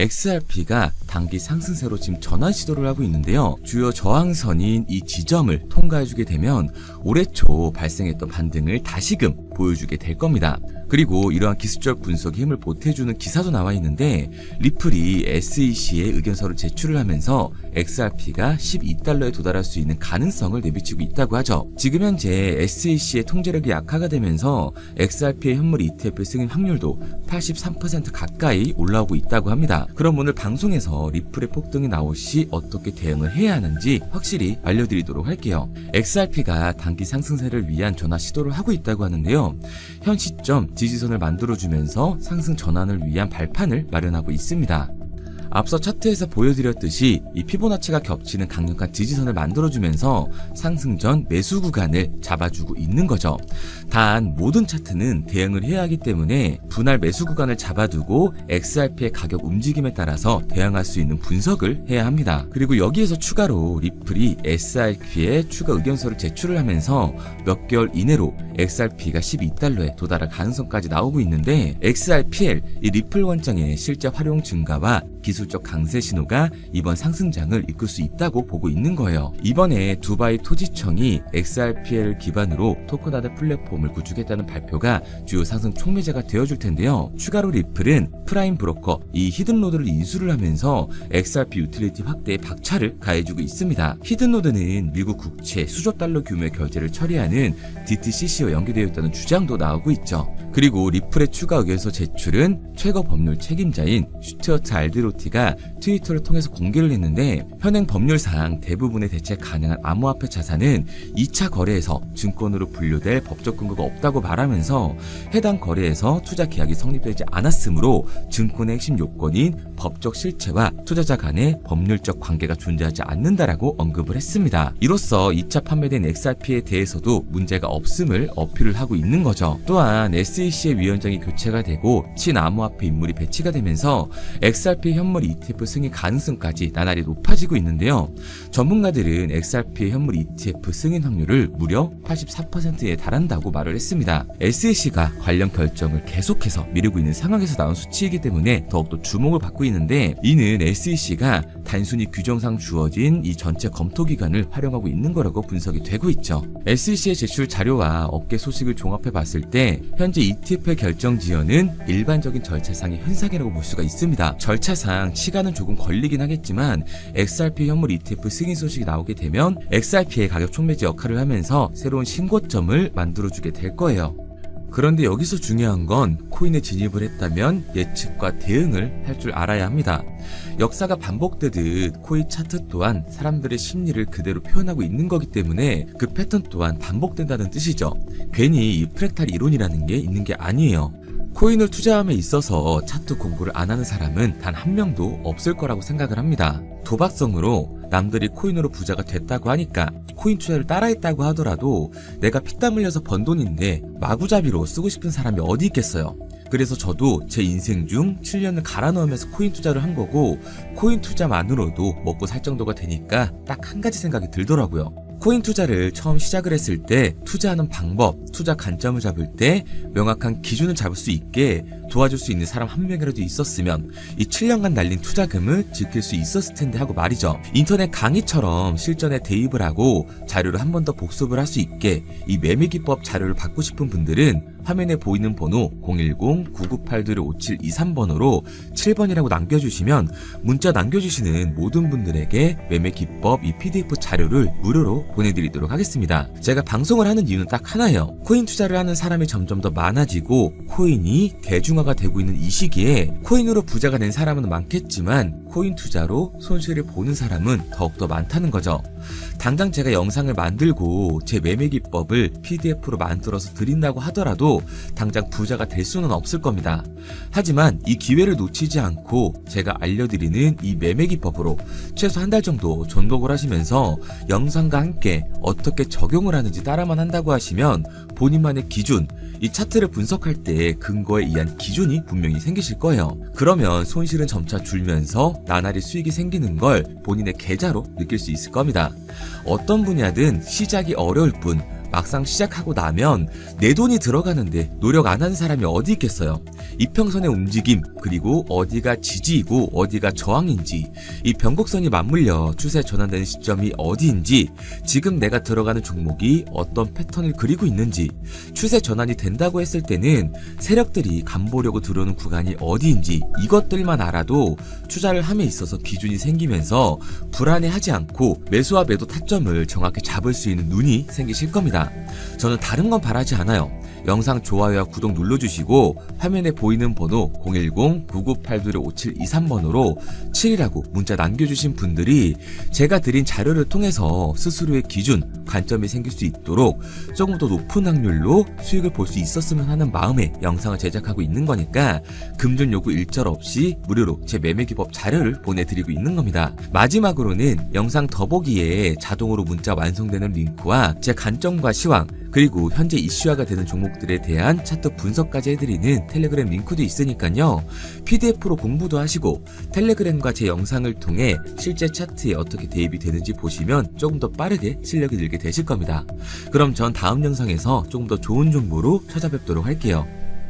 XRP가 단기 상승세로 지금 전환 시도를 하고 있는데요. 주요 저항선인 이 지점을 통과해주게 되면 올해 초 발생했던 반등을 다시금 보여주게 될 겁니다. 그리고 이러한 기술적 분석의 힘을 보태주는 기사도 나와 있는데 리플이 SEC에 의견서를 제출을 하면서 XRP가 12달러에 도달할 수 있는 가능성을 내비치고 있다고 하죠. 지금 현재 SEC의 통제력이 약화가 되면서 XRP의 현물 ETF 승인 확률도 83% 가까이 올라오고 있다고 합니다. 그럼 오늘 방송에서 리플의 폭등이 나올 시 어떻게 대응을 해야 하는지 확실히 알려드리도록 할게요. XRP가 단기 상승세를 위한 전환 시도를 하고 있다고 하는데요. 현 시점 지지선을 만들어주면서 상승 전환을 위한 발판을 마련하고 있습니다. 앞서 차트에서 보여드렸듯이 이 피보나치가 겹치는 강력한 지지선을 만들어주면서 상승 전 매수 구간을 잡아주고 있는 거죠. 단 모든 차트는 대응을 해야 하기 때문에 분할 매수 구간을 잡아두고 XRP의 가격 움직임에 따라서 대응할 수 있는 분석을 해야 합니다. 그리고 여기에서 추가로 리플이 SRP에 추가 의견서를 제출을 하면서 몇 개월 이내로 XRP가 12달러에 도달할 가능성까지 나오고 있는데 XRPL 이 리플 원장의 실제 활용 증가와 기술적 강세 신호가 이번 상승장을 이끌 수 있다고 보고 있는 거예요. 이번에 두바이 토지청이 XRPL 기반으로 토큰화된 플랫폼을 구축했다는 발표가 주요 상승 촉매제가 되어줄 텐데요. 추가로 리플은 프라임 브로커 이 히든노드를 인수를 하면서 XRP 유틸리티 확대에 박차를 가해주고 있습니다. 히든노드는 미국 국채 수조 달러 규모의 결제를 처리하는 DTCC와 연계되어 있다는 주장도 나오고 있죠. 그리고 리플의 추가 의견서 제출은 최고 법률 책임자인 슈트어트 알드로티가 트위터를 통해서 공개를 했는데 현행 법률상 대부분의 대체 가능한 암호화폐 자산은 2차 거래에서 증권으로 분류될 법적 근거가 없다고 말하면서 해당 거래에서 투자 계약이 성립되지 않았으므로 증권의 핵심 요건인 법적 실체와 투자자 간의 법률적 관계가 존재하지 않는다라고 언급을 했습니다. 이로써 2차 판매된 XRP에 대해서도 문제가 없음을 어필을 하고 있는 거죠. 또한 SEC의 위원장이 교체가 되고 친암호화폐 인물이 배치가 되면서 XRP 현물 ETF 승인 가능성까지 나날이 높아지고 있는데요. 전문가들은 XRP 현물 ETF 승인 확률을 무려 84%에 달한다고 말을 했습니다. SEC가 관련 결정을 계속해서 미루고 있는 상황에서 나온 수치이기 때문에 더욱더 주목을 받고 있는데 이는 SEC가 단순히 규정상 주어진 이 전체 검토 기관을 활용하고 있는 거라고 분석이 되고 있죠. SEC의 제출 자료와 업계 소식을 종합해 봤을 때 현재 ETF의 결정 지연은 일반적인 절차상의 현상이라고 볼 수가 있습니다. 절차상 시간은 조금 걸리긴 하겠지만 XRP 현물 ETF 승인 소식이 나오게 되면 XRP의 가격 촉매제 역할을 하면서 새로운 신고점을 만들어주게 될 거예요. 그런데 여기서 중요한 건 코인에 진입을 했다면 예측과 대응을 할 줄 알아야 합니다. 역사가 반복되듯 코인 차트 또한 사람들의 심리를 그대로 표현하고 있는 거기 때문에 그 패턴 또한 반복된다는 뜻이죠. 괜히 이 프랙탈 이론이라는 게 있는 게 아니에요. 코인을 투자함에 있어서 차트 공부를 안 하는 사람은 단 한 명도 없을 거라고 생각을 합니다. 도박성으로 남들이 코인으로 부자가 됐다고 하니까 코인 투자를 따라했다고 하더라도 내가 피땀 흘려서 번 돈인데 마구잡이로 쓰고 싶은 사람이 어디 있겠어요. 그래서 저도 제 인생 중 7년을 갈아 넣으면서 코인 투자를 한 거고 코인 투자만으로도 먹고 살 정도가 되니까 딱 한 가지 생각이 들더라고요. 코인 투자를 처음 시작을 했을 때 투자하는 방법, 투자 관점을 잡을 때 명확한 기준을 잡을 수 있게 도와줄 수 있는 사람 한 명이라도 있었으면 이 7년간 날린 투자금을 지킬 수 있었을 텐데 하고 말이죠. 인터넷 강의처럼 실전에 대입을 하고 자료를 한 번 더 복습을 할 수 있게 이 매매 기법 자료를 받고 싶은 분들은 화면에 보이는 번호 010-9982-5723번으로 7번이라고 남겨주시면 문자 남겨주시는 모든 분들에게 매매 기법 이 PDF 자료를 무료로 보내드리도록 하겠습니다. 제가 방송을 하는 이유는 딱 하나예요. 코인 투자를 하는 사람이 점점 더 많아지고 코인이 대중화가 되고 있는 이 시기에 코인으로 부자가 된 사람은 많겠지만 코인 투자로 손실을 보는 사람은 더욱더 많다는 거죠. 당장 제가 영상을 만들고 제 매매 기법을 PDF로 만들어서 드린다고 하더라도 당장 부자가 될 수는 없을 겁니다. 하지만 이 기회를 놓치지 않고 제가 알려드리는 이 매매 기법으로 최소 한 달 정도 전독을 하시면서 영상과 함께 어떻게 적용을 하는지 따라만 한다고 하시면 본인만의 기준, 이 차트를 분석할 때 근거에 의한 기준이 분명히 생기실 거예요. 그러면 손실은 점차 줄면서 나날이 수익이 생기는 걸 본인의 계좌로 느낄 수 있을 겁니다. 어떤 분야든 시작이 어려울 뿐 막상 시작하고 나면 내 돈이 들어가는데 노력 안 하는 사람이 어디 있겠어요. 이평선의 움직임, 그리고 어디가 지지이고 어디가 저항인지, 이 변곡선이 맞물려 추세 전환되는 시점이 어디인지, 지금 내가 들어가는 종목이 어떤 패턴을 그리고 있는지, 추세 전환이 된다고 했을 때는 세력들이 간보려고 들어오는 구간이 어디인지 이것들만 알아도 투자를 함에 있어서 기준이 생기면서 불안해하지 않고 매수와 매도 타점을 정확히 잡을 수 있는 눈이 생기실 겁니다. 저는 다른 건 바라지 않아요. 영상 좋아요와 구독 눌러주시고 화면에 보이는 번호 010-9982-5723번으로 7이라고 문자 남겨주신 분들이 제가 드린 자료를 통해서 스스로의 기준, 관점이 생길 수 있도록 조금 더 높은 확률로 수익을 볼 수 있었으면 하는 마음에 영상을 제작하고 있는 거니까 금전 요구 일절 없이 무료로 제 매매 기법 자료를 보내드리고 있는 겁니다. 마지막으로는 영상 더보기에 자동으로 문자 완성되는 링크와 제 관점과 시황 그리고 현재 이슈화가 되는 종목들에 대한 차트 분석까지 해드리는 텔레그램 링크도 있으니까요. PDF로 공부도 하시고 텔레그램과 제 영상을 통해 실제 차트에 어떻게 대입이 되는지 보시면 조금 더 빠르게 실력이 늘게 되실 겁니다. 그럼 전 다음 영상에서 조금 더 좋은 정보로 찾아뵙도록 할게요.